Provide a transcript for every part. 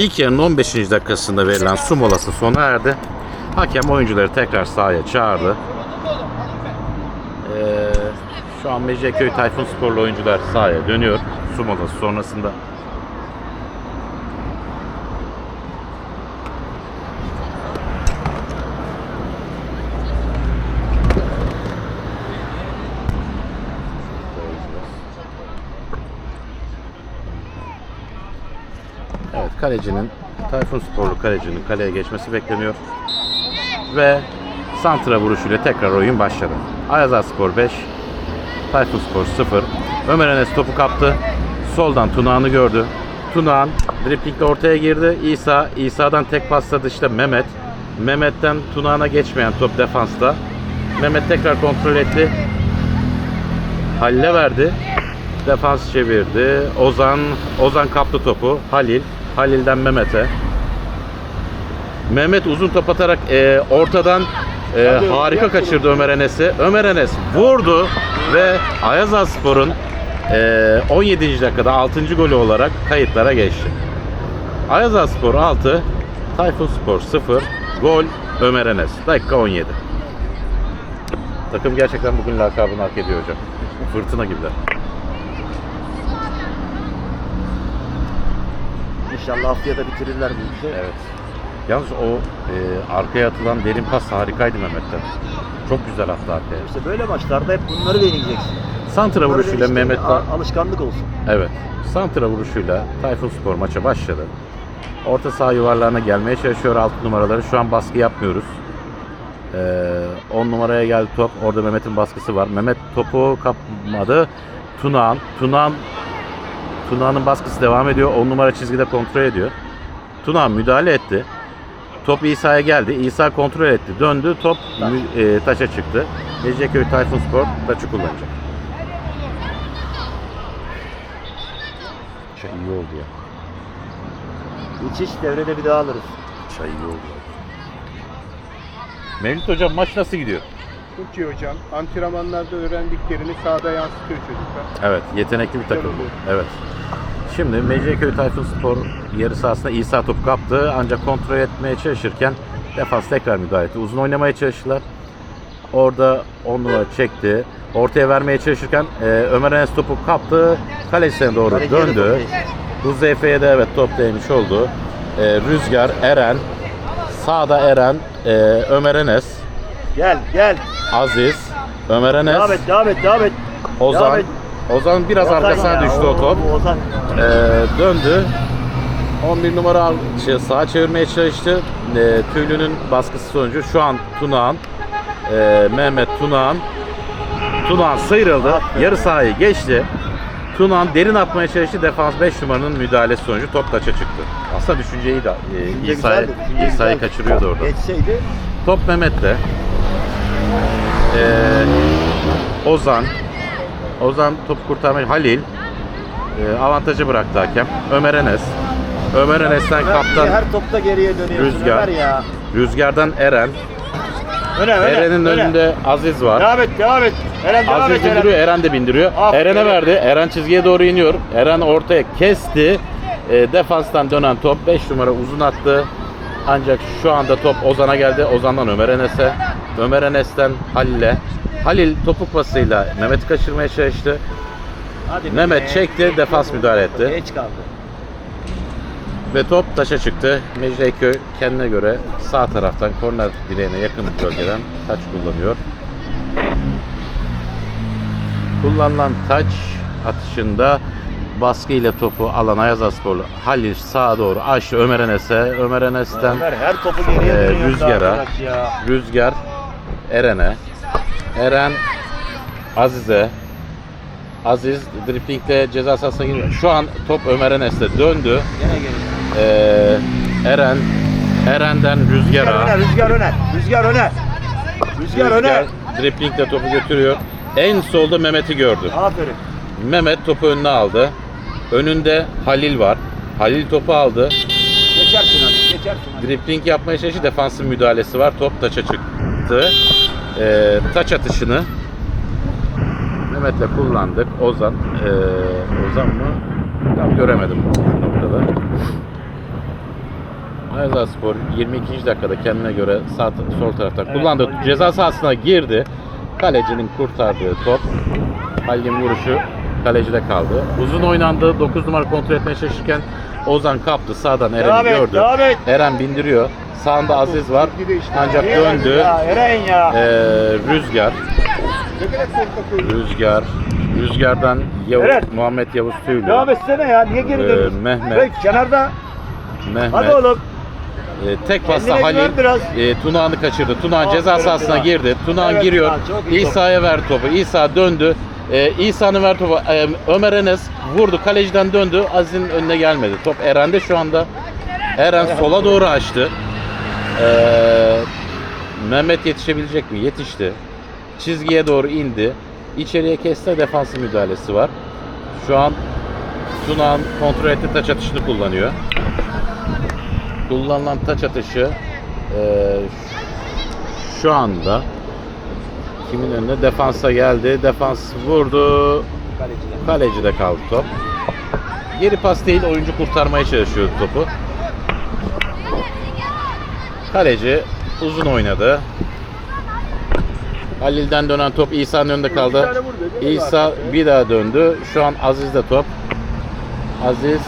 İlk yarının 15. dakikasında verilen su molası sona erdi. Hakem oyuncuları tekrar sahaya çağırdı. Ee, şu an Mecidiyeköy Tayfun Sporlu oyuncular sahaya dönüyor. Su molası sonrasında. Evet kalecinin Tayfun Sporlu kalecinin kaleye geçmesi bekleniyor. Ve santra vuruşuyla tekrar oyun başladı. Ayaza Spor 5, Tayfun Spor 0. Ömer Enes topu kaptı. Soldan Tunağan'ı gördü. Tunağan driplingle ortaya girdi. İsa, İsa'dan tek pasladı işte Mehmet. Mehmet'ten Tunağan'a geçmeyen top defansta. Mehmet tekrar kontrol etti. Halil'e verdi. Defans çevirdi. Ozan Ozan kaptı topu. Halil. Halil'den Mehmet'e. Mehmet uzun top atarak e, ortadan e, harika kaçırdı Ömer Enes'i. Ömer Enes vurdu ve Ayaza Spor'un e, 17. dakikada 6. golü olarak kayıtlara geçti. Ayaza Spor 6, Tayfun Spor 0, gol Ömer Enes. Dakika 17. Takım gerçekten bugün lakabını hak ediyor hocam. Fırtına gibiler. İnşallah haftaya da bitirirler bu işi. Evet. Yalnız o e, arkaya atılan derin pas harikaydı Mehmet'ten. Çok güzel attı arkaya. İşte böyle maçlarda hep bunları deneyeceksin. Santra Bunları vuruşuyla Mehmet a- alışkanlık olsun. Evet. Santra vuruşuyla Tayfun Spor maça başladı. Orta saha yuvarlarına gelmeye çalışıyor alt numaraları. Şu an baskı yapmıyoruz. 10 numaraya geldi top. Orada Mehmet'in baskısı var. Mehmet topu kapmadı. Tunağan. Tunağan Tunağan'ın baskısı devam ediyor. 10 numara çizgide kontrol ediyor. Tunağan müdahale etti. Top İsa'ya geldi. İsa kontrol etti. Döndü. Top mü- e, taça çıktı. Mecidiyeköy Tayfun Spor taçı kullanacak. Çay iyi oldu ya. Geçiş devrede bir daha alırız. Çay iyi oldu. Mevlüt hocam maç nasıl gidiyor? Çok iyi hocam. Antrenmanlarda öğrendiklerini sahada yansıtıyor çocuklar. Evet, yetenekli bir takım bu. Evet. Şimdi Mecidiyeköy Tayfun Spor yarı sahasında İsa topu kaptı ancak kontrol etmeye çalışırken defans tekrar müdahale etti. Uzun oynamaya çalıştılar. Orada 10 numara çekti. Ortaya vermeye çalışırken e, Ömer Enes topu kaptı. Kalesine doğru de döndü. top. Huzeyfe'ye de evet top değmiş oldu. E, Rüzgar, Eren, sağda Eren, e, Ömer Enes, Gel gel. Aziz, Ömer Enes, Devam et devam et devam et. Devam Ozan. et. Ozan biraz Ozan arkasına ya, düştü o top. Ozan. Ee, döndü. 11 numara şey, sağa çevirmeye çalıştı. Ee, Tüylü'nün baskısı sonucu şu an Tunağan, e, Mehmet Tunağan. Tunağan sıyrıldı. Aferin. Yarı sahayı geçti. Tunağan derin atmaya çalıştı. Defans 5 numaranın müdahalesi sonucu top taça çıktı. Aslında düşünceyi de e, İsa'yı güzeldi. kaçırıyordu orada. Geçseydi Top Mehmet'te. Ee, Ozan. Ozan topu kurtarmayı Halil. Ee, avantajı bıraktı hakem. Ömer Enes. Ömer Enes'ten her, kaptan her topta geriye dönüyorsun Rüzgar. Ya. Rüzgar'dan Eren. Öne öne. Eren'in öne. önünde Aziz var. Devam et devam et. Eren devam Aziz et Eren. bindiriyor, Eren de bindiriyor. Aferin. Eren'e verdi. Eren çizgiye doğru iniyor. Eren ortaya kesti. E, defanstan dönen top 5 numara uzun attı. Ancak şu anda top Ozan'a geldi. Ozan'dan Ömer Enes'e. Ömer Enes'ten Halil'e. Halil topuk pasıyla Mehmet'i kaçırmaya çalıştı. Hadi be. Mehmet çekti, defans müdahale etti. Geç kaldı. Ve top taşa çıktı. Mecidiyeköy kendine göre sağ taraftan korner direğine yakın bir bölgeden taç kullanıyor. Kullanılan taç atışında baskıyla topu alan Ayazasporlu Halil sağa doğru açtı Ömer Enes'e. Ömer Enes'ten Ömer her topu geriye dönüyorsun Rüzgar'a. Rüzgar Eren'e. Eren Aziz'e. Aziz driplingle ceza sahasına giriyor. Şu an top Ömer Enes'te döndü. Gene geri. Ee, Eren Eren'den Rüzgar Rüzgar'a öne, rüzgar öne. Rüzgar öne. Rüzgar öne. driplingle topu götürüyor. En solda Mehmet'i gördü. Aferin. Mehmet topu önüne aldı. Önünde Halil var. Halil topu aldı. Geçersin hadi. Geçersin hadi. Dripling yapmaya çalıştı. Defansın müdahalesi var. Top taça çıktı. Ee, taç atışını Mehmet'le kullandık. Ozan. ee, Ozan mı? Tam göremedim bu noktada. Ayazağ Spor 22. dakikada kendine göre sağ sol taraftan kullandı. Ceza sahasına girdi. Kalecinin kurtardığı top. Halil'in vuruşu kalecide kaldı. Uzun oynandı. 9 numara kontrol etmeye çalışırken Ozan kaptı. Sağdan Devam Eren'i et, gördü. devam et. Eren bindiriyor. Sağında Aziz var. Ancak Niye döndü. Ya, Eren ya. Ee, Rüzgar. Rüzgar. Rüzgar'dan Yavuz, Eren. Muhammed Yavuz Tüylü. Devam etsene ya. Niye geri Ee, dönüyorsun? Mehmet. Bek kenarda. Mehmet. Hadi oğlum. Ee, tek pasta Kendine Halil güven biraz. e, Tunağan'ı kaçırdı. Tunağan ceza Aferin sahasına Tunağan. girdi. Tunağan Evet, giriyor. Tunağan, çok iyi top. İsa'ya ver topu. İsa döndü. Ee, İsa'nın ver topu. Ee, Ömer Enes vurdu. Kaleciden döndü. Aziz'in önüne gelmedi. Top Eren'de şu anda. Eren sola doğru açtı. Ee, Mehmet yetişebilecek mi? Yetişti. Çizgiye doğru indi. İçeriye kesti defansı müdahalesi var. Şu an Tunağan kontrol etti taç atışını kullanıyor. Kullanılan taç atışı eee, şu anda kimin önüne? Defansa geldi. Defans vurdu. Kalecide kaldı top. Geri pas değil, oyuncu kurtarmaya çalışıyor topu. Kaleci uzun oynadı. Halil'den dönen top İsa'nın önünde kaldı. İsa bir daha döndü. Şu an Aziz'de top. Aziz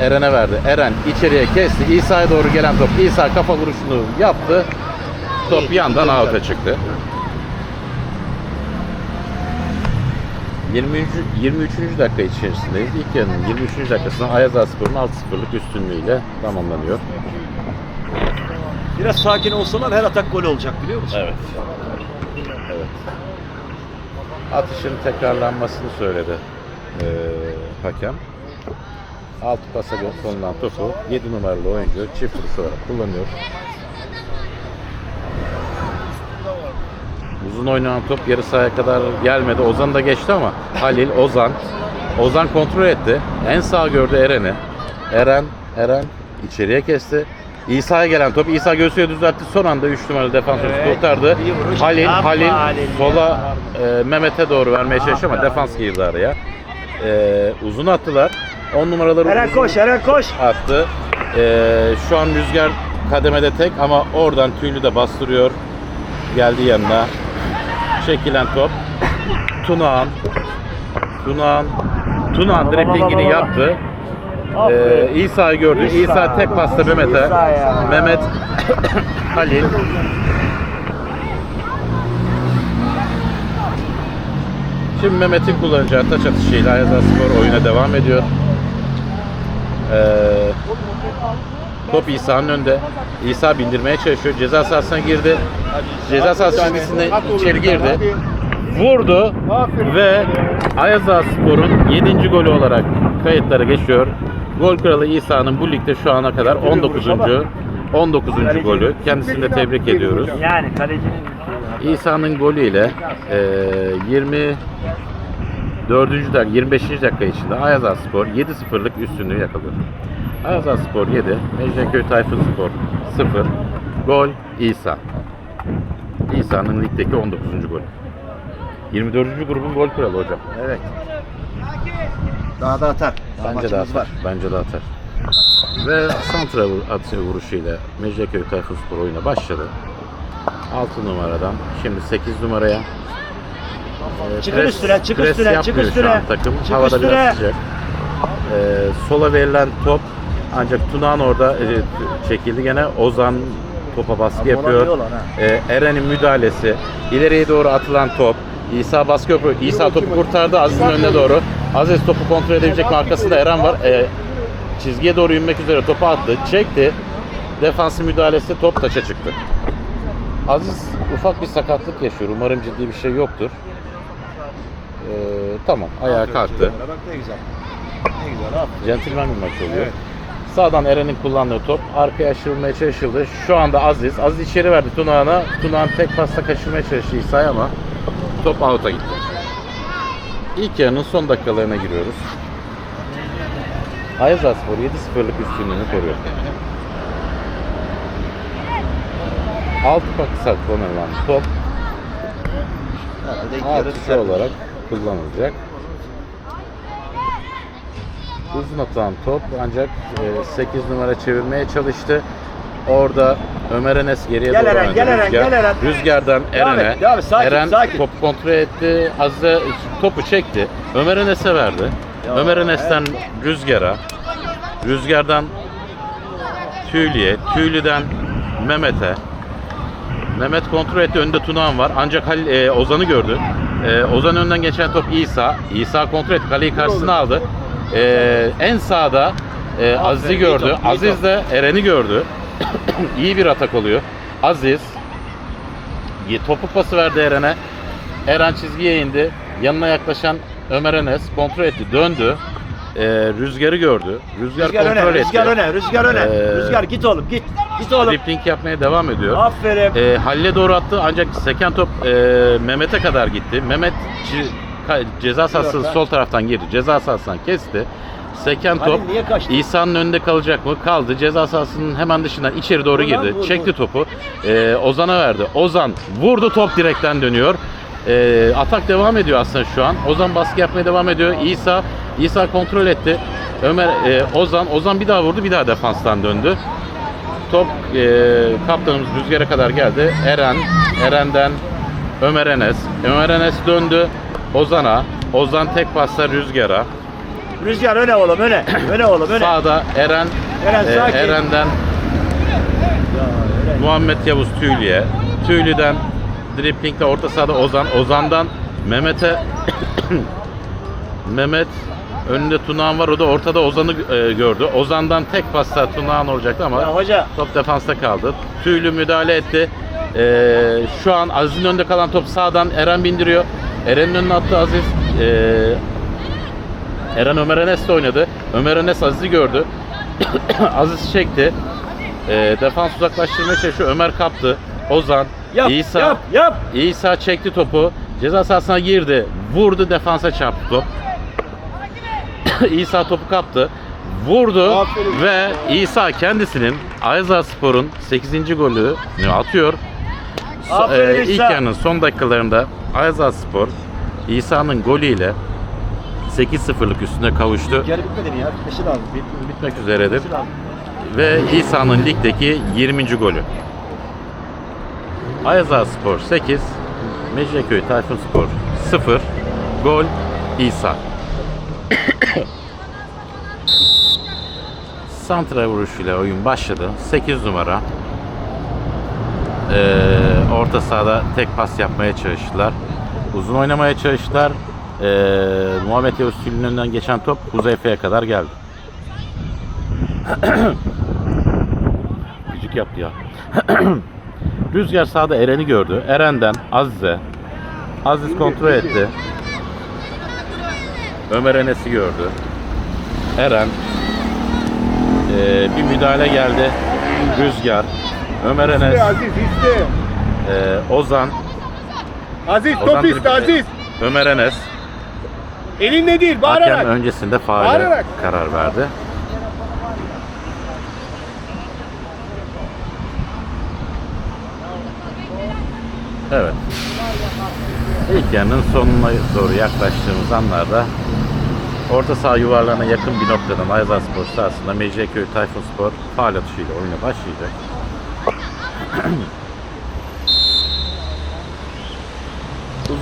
Eren'e verdi. Eren içeriye kesti. İsa'ya doğru gelen top. İsa kafa vuruşunu yaptı. Top yandan out'a çıktı. 23. 23. dakika içerisindeyiz. İlk yarının 23. dakikasında Ayaz Spor'un 6-0'lık üstünlüğüyle tamamlanıyor. Biraz sakin olsalar her atak gol olacak biliyor musun? Evet. Evet. Atışın tekrarlanmasını söyledi eee, hakem. Altı pasa konulan topu 7 numaralı oyuncu çift vuruş olarak kullanıyor. Uzun oynanan top yarı sahaya kadar gelmedi. Ozan da geçti ama Halil, Ozan. Ozan kontrol etti. En sağ gördü Eren'i. Eren, Eren içeriye kesti. İsa'ya gelen top İsa göğsüye düzeltti. Son anda 3 numaralı defansörü Evet, kurtardı. Halil, Halil, Halil sola e, Mehmet'e doğru vermeye çalışıyor ama defans girdi araya. E, uzun attılar. 10 numaraları Eren uzun koş, Eren koş. attı. E, şu an Rüzgar kademede tek ama oradan tüylü de bastırıyor. Geldi yanına. Çekilen top. Tunağan. Tunağan. Tunağan driblingini yaptı. Ee. İsa'yı gördü. İsa. İsa tek pasta Mehmet'e. Mehmet Halil. Şimdi Mehmet'in kullanacağı taç atışıyla Ayaza Spor oyuna devam ediyor. Ee, top İsa'nın önünde. İsa bindirmeye çalışıyor. Ceza sahasına girdi. Ceza sahası çizgisinde içeri girdi. Vurdu ve Ayaza Spor'un 7. golü olarak kayıtlara geçiyor. Gol kralı İsa'nın bu ligde şu ana kadar 19. 19. golü. Kendisini de tebrik ediyoruz. Yani kalecinin İsa'nın golüyle e, 24. dakika 25. dakika içinde Ayaza Spor 7-0'lık üstünlüğü yakalıyor. Ayaza Spor 7, Mecidiyeköy Tayfun Spor 0. Gol İsa. İsa'nın ligdeki 19. golü. 24. grubun gol kralı hocam. Evet. Daha da atar. Daha Bence de maçımız atar. Bence de atar. Ve santra vur- atı vuruşuyla Mecidiyeköy Tayfun Spor oyuna başladı. 6 numaradan şimdi 8 numaraya Ee, Çıkın üstüne, çık pres üstüne, çık yapmıyor üstüne. Şu an takım. Çık Havada üstüne. biraz sıcak. Ee, sola verilen top ancak Tunağan orada e, çekildi gene. Ozan topa baskı Abi yapıyor. Ee, Eren'in müdahalesi. ileriye doğru atılan top. İsa baskı yapıyor. İsa topu kurtardı Aziz'in önüne doğru. Aziz topu kontrol edebilecek mi? Arkasında Eren var. Ee, çizgiye doğru inmek üzere topu attı. Çekti. Defansı müdahalesi top taça çıktı. Aziz ufak bir sakatlık yaşıyor. Umarım ciddi bir şey yoktur. Ee, tamam ayağa kalktı. Ne güzel. Ne güzel. Centilmen bir maç oluyor. Sağdan Eren'in kullandığı top arkaya aşırılmaya çalışıldı. Şu anda Aziz. Aziz içeri verdi Tunağan'a. Tunağan tek pasta kaçırmaya çalıştı İsa'ya ama top out'a gitti. İlk yarının son dakikalarına giriyoruz. Ayazspor 7-0'lık üstünlüğünü koruyor. Altı paksa kullanılan top biter. olarak kullanılacak. Uzun atılan top ancak 8 numara çevirmeye çalıştı. Orada Ömer Enes geriye Gel doğru Eren, gel Eren, Rüzgar. gel Eren. Rüzgardan Devam Eren'e. et, devam et. Sakin, Eren sakin. topu kontrol etti. Azze topu çekti. Ömer Enes'e verdi. Ya, Ömer Enes'ten Rüzgar'a. Rüzgardan Tüylü'ye. Tüylü'den Mehmet'e. Mehmet kontrol etti. Önde Tunağan var. Ancak Halil, e, Ozan'ı gördü. E, Ozan önden geçen top İsa. İsa kontrol etti. Kaleyi karşısına aldı. E, en sağda e, Aziz'i gördü. Aziz de Eren'i gördü. İyi bir atak oluyor. Aziz y- topu pası verdi Eren'e. Eren çizgiye indi. Yanına yaklaşan Ömer Enes kontrol etti. Döndü. E, rüzgarı gördü. Rüzgar, Rüzgar kontrol öne, etti. rüzgar öne, rüzgar öne. Ee, Rüzgar git oğlum git. Git oğlum. Dribbling yapmaya devam ediyor. Aferin. E, Halil'e doğru attı ancak seken top e, Mehmet'e kadar gitti. Mehmet ceza sahası Yok, sol taraftan girdi. Ceza sahasından kesti. Seken Halil top niye kaçtı? İsa'nın önünde kalacak mı? Kaldı. Ceza sahasının hemen dışından içeri doğru Vur lan, girdi. vur, Çekti vur. topu. E, Ozan'a verdi. Ozan vurdu top direkten dönüyor. E, atak devam ediyor aslında şu an. Ozan baskı yapmaya devam ediyor. İsa İsa kontrol etti. Ömer e, Ozan Ozan bir daha vurdu. Bir daha defanstan döndü. Top e, kaptanımız Rüzgar'a kadar geldi. Eren, Eren'den Ömer Enes. Ömer Enes döndü Ozan'a. Ozan tek pasla Rüzgar'a. Rüzgar öne oğlum öne. öne oğlum öne. Sağda Eren, Eren, e, sakin. Eren'den. Muhammed Yavuz Tüylü'ye. Tüylü'den driplingle orta sahada Ozan. Ozan'dan Mehmet'e Mehmet önünde Tunağan var. O da ortada Ozan'ı e, gördü. Ozan'dan tek pasta Tunağan olacaktı ama Ya hoca. Top defansta kaldı. Tüylü müdahale etti. Ee, şu an Aziz'in önünde kalan top sağdan Eren bindiriyor. Eren'in önüne attı Aziz. Ee, Eren Ömer Enes'le oynadı. Ömer Enes Aziz'i gördü. Aziz çekti. Ee, defans uzaklaştırmaya çalışıyor. Ömer kaptı. Ozan, Yap İsa, yap yap. İsa çekti topu. Ceza sahasına girdi. Vurdu defansa çarptı top. İsa topu kaptı. Vurdu Aferin. ve İsa kendisinin Ayza Spor'un 8. golünü atıyor. Aferin e, ilk yarının son dakikalarında Ayza Spor İsa'nın golüyle 8-0'lık üstüne kavuştu. Geri bitmedi mi ya? Bitmesi lazım. Bit- bitmek üzeredir. Bitmesi lazım. Ve İsa'nın ligdeki 20. golü. Ayazağ Spor 8, Mecidiyeköy Tayfun Spor 0, gol İsa. Santra vuruşuyla oyun başladı. 8 numara. Ee, orta sahada tek pas yapmaya çalıştılar. Uzun oynamaya çalıştılar. Ee, Muhammed Tülü'nün önünden geçen top Huzeyfe'ye kadar geldi. Gıcık yaptı ya. Rüzgar sağda Eren'i gördü. Eren'den Aziz'e. Aziz kontrol etti. Ömer Enes'i gördü. Eren. Ee, bir müdahale geldi. Rüzgar. Ömer Enes. Aziz ee, Ozan. Aziz Ozan top iste. Aziz. Ömer Enes. Elinde değil Hakem bağırarak. öncesinde faale Bağırarak. karar verdi. Evet. İlk yarının sonuna doğru yaklaştığımız anlarda orta saha yuvarlarına yakın bir noktadan Ayazar Spor sahasında Mecidiyeköy Tayfun Spor faal atışıyla oyuna başlayacak.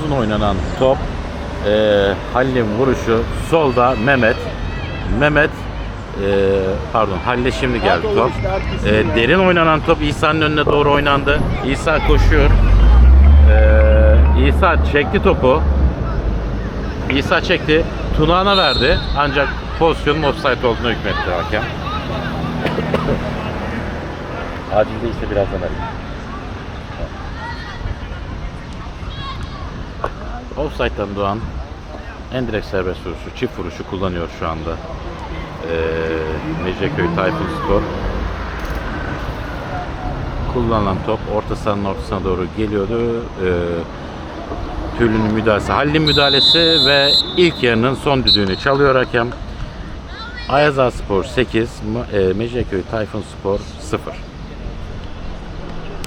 Uzun oynanan top e, Halil'in vuruşu solda Mehmet Mehmet e, pardon Halil'e şimdi geldi top. E, derin oynanan top İsa'nın önüne doğru oynandı. İsa koşuyor. E, İsa çekti topu. İsa çekti. Tunağan'a verdi. Ancak pozisyonun offside olduğunu hükmetti hakem. Acilde ise birazdan arayayım. Offside'dan doğan en direkt serbest vuruşu, çift vuruşu kullanıyor şu anda. Ee, Mecidiyeköy Tayfun Spor. Kullanılan top orta sahanın ortasına doğru geliyordu. Ee, Tüylü'nün müdahalesi, Halil'in müdahalesi ve ilk yarının son düdüğünü çalıyor hakem. Ayaza Spor 8, Ma- e, Mecidiyeköy Tayfun Spor 0.